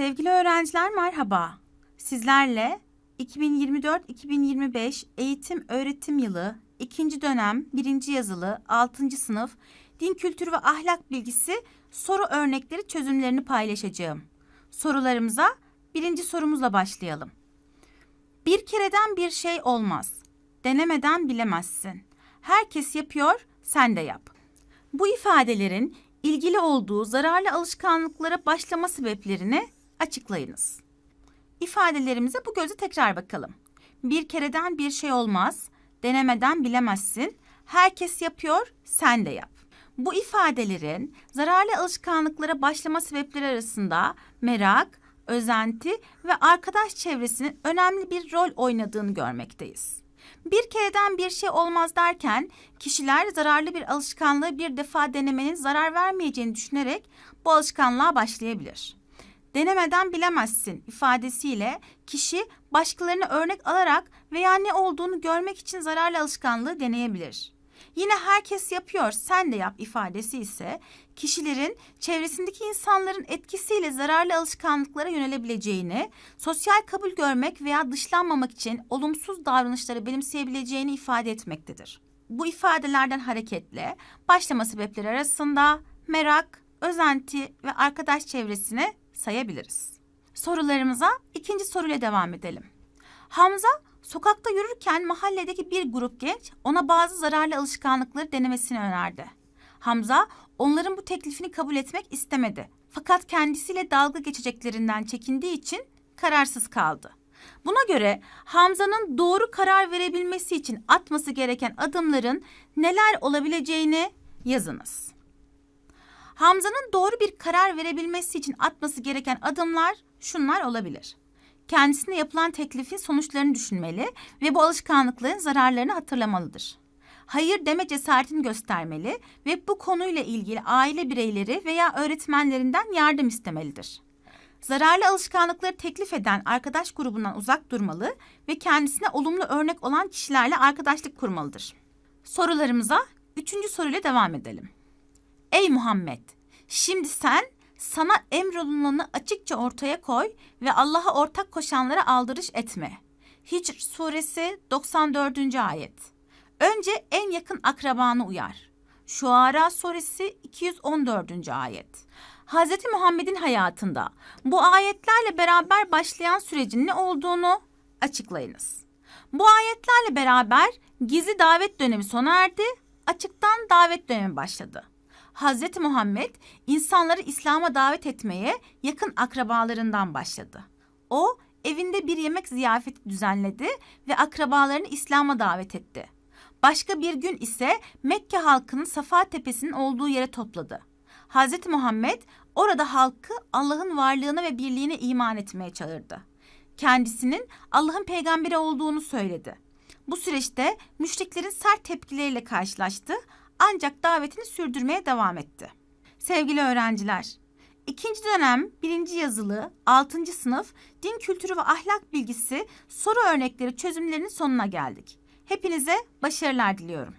Sevgili öğrenciler merhaba. Sizlerle 2024-2025 eğitim öğretim yılı 2. dönem 1. yazılı 6. sınıf din kültürü ve ahlak bilgisi soru örnekleri çözümlerini paylaşacağım. Sorularımıza birinci sorumuzla başlayalım. Bir kereden bir şey olmaz. Denemeden bilemezsin. Herkes yapıyor, sen de yap. Bu ifadelerin ilgili olduğu zararlı alışkanlıklara başlama sebeplerini açıklayınız. İfadelerimize bu gözle tekrar bakalım. Bir kereden bir şey olmaz, denemeden bilemezsin. Herkes yapıyor, sen de yap. Bu ifadelerin zararlı alışkanlıklara başlama sebepleri arasında merak, özenti ve arkadaş çevresinin önemli bir rol oynadığını görmekteyiz. Bir kereden bir şey olmaz derken kişiler zararlı bir alışkanlığı bir defa denemenin zarar vermeyeceğini düşünerek bu alışkanlığa başlayabilir. Denemeden bilemezsin ifadesiyle kişi başkalarını örnek alarak veya ne olduğunu görmek için zararlı alışkanlığı deneyebilir. Yine herkes yapıyor, sen de yap ifadesi ise kişilerin çevresindeki insanların etkisiyle zararlı alışkanlıklara yönelebileceğini, sosyal kabul görmek veya dışlanmamak için olumsuz davranışları benimseyebileceğini ifade etmektedir. Bu ifadelerden hareketle başlama sebepleri arasında merak, özenti ve arkadaş çevresini sayabiliriz. Sorularımıza ikinci soruyla devam edelim. Hamza Sokakta yürürken mahalledeki bir grup genç ona bazı zararlı alışkanlıkları denemesini önerdi. Hamza onların bu teklifini kabul etmek istemedi. Fakat kendisiyle dalga geçeceklerinden çekindiği için kararsız kaldı. Buna göre Hamza'nın doğru karar verebilmesi için atması gereken adımların neler olabileceğini yazınız. Hamza'nın doğru bir karar verebilmesi için atması gereken adımlar şunlar olabilir kendisine yapılan teklifin sonuçlarını düşünmeli ve bu alışkanlıkların zararlarını hatırlamalıdır. Hayır deme cesaretini göstermeli ve bu konuyla ilgili aile bireyleri veya öğretmenlerinden yardım istemelidir. Zararlı alışkanlıkları teklif eden arkadaş grubundan uzak durmalı ve kendisine olumlu örnek olan kişilerle arkadaşlık kurmalıdır. Sorularımıza üçüncü soruyla devam edelim. Ey Muhammed! Şimdi sen sana emrolunanı açıkça ortaya koy ve Allah'a ortak koşanlara aldırış etme. Hicr suresi 94. ayet. Önce en yakın akrabanı uyar. Şuara suresi 214. ayet. Hz. Muhammed'in hayatında bu ayetlerle beraber başlayan sürecin ne olduğunu açıklayınız. Bu ayetlerle beraber gizli davet dönemi sona erdi, açıktan davet dönemi başladı. Hazreti Muhammed insanları İslam'a davet etmeye yakın akrabalarından başladı. O evinde bir yemek ziyafeti düzenledi ve akrabalarını İslam'a davet etti. Başka bir gün ise Mekke halkının Safa Tepesi'nin olduğu yere topladı. Hazreti Muhammed orada halkı Allah'ın varlığına ve birliğine iman etmeye çağırdı. Kendisinin Allah'ın peygamberi olduğunu söyledi. Bu süreçte müşriklerin sert tepkileriyle karşılaştı ancak davetini sürdürmeye devam etti. Sevgili öğrenciler, ikinci dönem birinci yazılı altıncı sınıf din kültürü ve ahlak bilgisi soru örnekleri çözümlerinin sonuna geldik. Hepinize başarılar diliyorum.